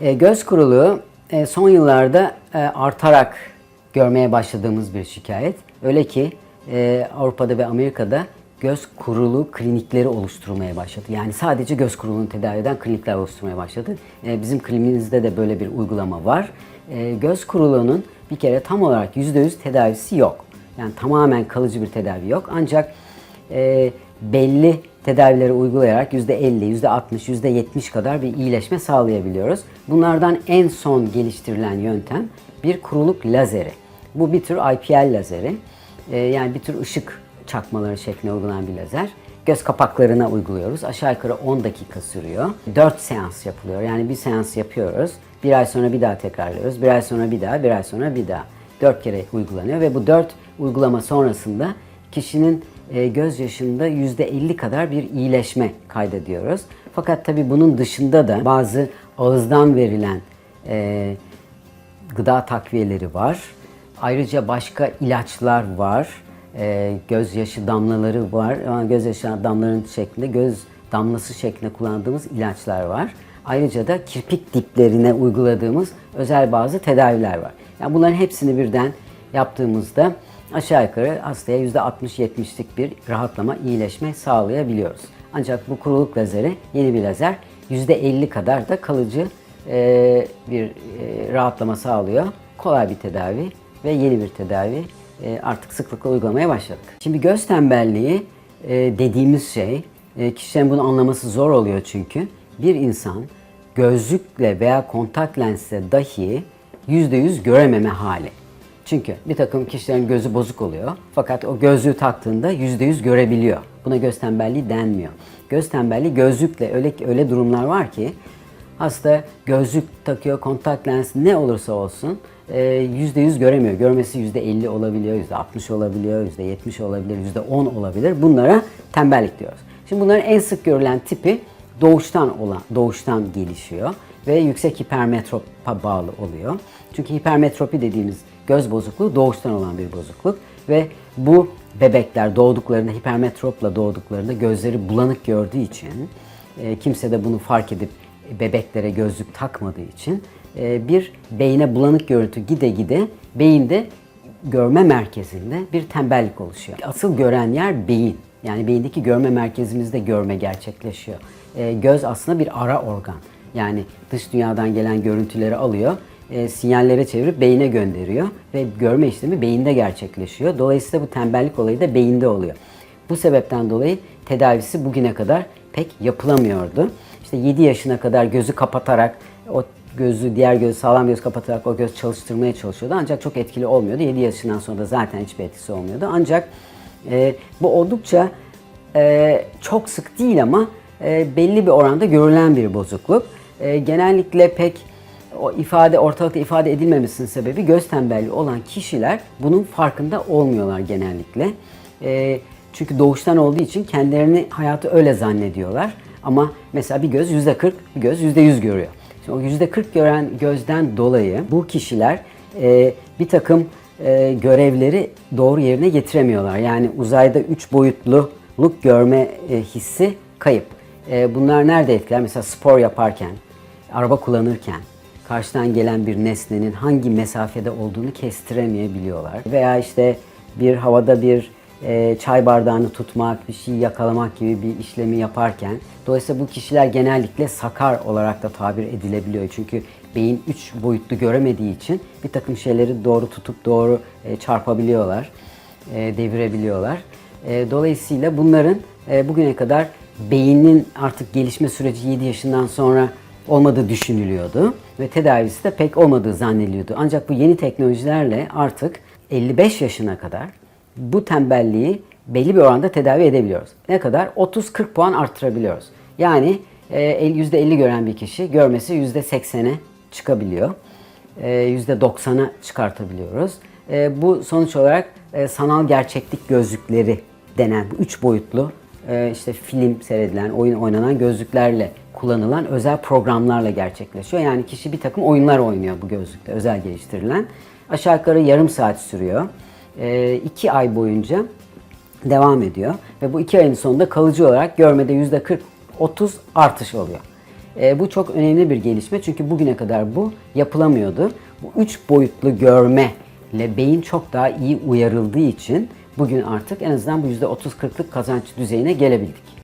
E, göz kuruluğu e, son yıllarda e, artarak görmeye başladığımız bir şikayet. Öyle ki Avrupa'da ve Amerika'da göz kuruluğu klinikleri oluşturmaya başladı. Yani sadece göz kuruluğunu tedavi eden klinikler oluşturmaya başladı. Bizim klinikimizde de böyle bir uygulama var. Göz kuruluğunun bir kere tam olarak %100 tedavisi yok. Yani tamamen kalıcı bir tedavi yok. Ancak belli tedavileri uygulayarak %50, %60, %70 kadar bir iyileşme sağlayabiliyoruz. Bunlardan en son geliştirilen yöntem bir kuruluk lazeri. Bu bir tür IPL lazeri. Ee, yani bir tür ışık çakmaları şeklinde uygulanan bir lazer. Göz kapaklarına uyguluyoruz. Aşağı yukarı 10 dakika sürüyor. 4 seans yapılıyor. Yani bir seans yapıyoruz. Bir ay sonra bir daha tekrarlıyoruz. Bir ay sonra bir daha, bir ay sonra bir daha. 4 kere uygulanıyor ve bu 4 uygulama sonrasında kişinin gözyaşında %50 kadar bir iyileşme kaydediyoruz. Fakat tabii bunun dışında da bazı ağızdan verilen e, gıda takviyeleri var. Ayrıca başka ilaçlar var. E, gözyaşı damlaları var. Ama Gözyaşı damlaların şeklinde, göz damlası şeklinde kullandığımız ilaçlar var. Ayrıca da kirpik diplerine uyguladığımız özel bazı tedaviler var. Yani bunların hepsini birden yaptığımızda aşağı yukarı hastaya %60-70'lik bir rahatlama, iyileşme sağlayabiliyoruz. Ancak bu kuruluk lazeri yeni bir lazer. %50 kadar da kalıcı e, bir e, rahatlama sağlıyor. Kolay bir tedavi ve yeni bir tedavi e, artık sıklıkla uygulamaya başladık. Şimdi göz tembelliği e, dediğimiz şey, e, kişilerin bunu anlaması zor oluyor çünkü. Bir insan gözlükle veya kontak lensle dahi %100 görememe hali. Çünkü bir takım kişilerin gözü bozuk oluyor. Fakat o gözlüğü taktığında %100 görebiliyor. Buna göz tembelliği denmiyor. Göz tembelliği gözlükle öyle öyle durumlar var ki hasta gözlük takıyor, kontak lens ne olursa olsun e, %100 göremiyor. Görmesi %50 olabiliyor, %60 olabiliyor, %70 olabilir, %10 olabilir. Bunlara tembellik diyoruz. Şimdi bunların en sık görülen tipi doğuştan olan, doğuştan gelişiyor ve yüksek hipermetropa bağlı oluyor. Çünkü hipermetropi dediğimiz göz bozukluğu doğuştan olan bir bozukluk ve bu bebekler doğduklarında hipermetropla doğduklarında gözleri bulanık gördüğü için e, kimse de bunu fark edip bebeklere gözlük takmadığı için e, bir beyine bulanık görüntü gide gide beyinde görme merkezinde bir tembellik oluşuyor. Asıl gören yer beyin. Yani beyindeki görme merkezimizde görme gerçekleşiyor. E, göz aslında bir ara organ. Yani dış dünyadan gelen görüntüleri alıyor, e, sinyallere çevirip beyine gönderiyor ve görme işlemi beyinde gerçekleşiyor. Dolayısıyla bu tembellik olayı da beyinde oluyor. Bu sebepten dolayı tedavisi bugüne kadar pek yapılamıyordu. İşte 7 yaşına kadar gözü kapatarak o gözü, diğer gözü sağlam göz kapatarak o göz çalıştırmaya çalışıyordu. Ancak çok etkili olmuyordu. 7 yaşından sonra da zaten hiçbir etkisi olmuyordu. Ancak e, bu oldukça e, çok sık değil ama e, belli bir oranda görülen bir bozukluk. E, genellikle pek o ifade ortalıkta ifade edilmemesinin sebebi göz tembelliği olan kişiler bunun farkında olmuyorlar genellikle. E, çünkü doğuştan olduğu için kendilerini hayatı öyle zannediyorlar. Ama mesela bir göz yüzde 40, bir göz yüzde 100 görüyor. Şimdi o yüzde 40 gören gözden dolayı bu kişiler e, bir takım e, görevleri doğru yerine getiremiyorlar. Yani uzayda üç boyutluluk görme e, hissi kayıp. E, bunlar nerede etkiler? Mesela spor yaparken, araba kullanırken, karşıdan gelen bir nesnenin hangi mesafede olduğunu kestiremeyebiliyorlar. Veya işte bir havada bir e, çay bardağını tutmak, bir şey yakalamak gibi bir işlemi yaparken dolayısıyla bu kişiler genellikle sakar olarak da tabir edilebiliyor. Çünkü beyin üç boyutlu göremediği için bir takım şeyleri doğru tutup doğru e, çarpabiliyorlar, e, devirebiliyorlar. Dolayısıyla bunların bugüne kadar beynin artık gelişme süreci 7 yaşından sonra olmadığı düşünülüyordu ve tedavisi de pek olmadığı zannediliyordu. Ancak bu yeni teknolojilerle artık 55 yaşına kadar bu tembelliği belli bir oranda tedavi edebiliyoruz. Ne kadar? 30-40 puan arttırabiliyoruz. Yani e, %50 gören bir kişi görmesi %80'e çıkabiliyor. E, %90'a çıkartabiliyoruz. E, bu sonuç olarak e, sanal gerçeklik gözlükleri denen bu üç boyutlu e, işte film seyredilen, oyun oynanan gözlüklerle kullanılan özel programlarla gerçekleşiyor. Yani kişi bir takım oyunlar oynuyor bu gözlükte özel geliştirilen. Aşağı yukarı yarım saat sürüyor. E, iki ay boyunca devam ediyor ve bu iki ayın sonunda kalıcı olarak görmede yüzde 40-30 artış oluyor. E, bu çok önemli bir gelişme çünkü bugüne kadar bu yapılamıyordu. Bu üç boyutlu görme ile beyin çok daha iyi uyarıldığı için bugün artık en azından bu %30-40'lık kazanç düzeyine gelebildik.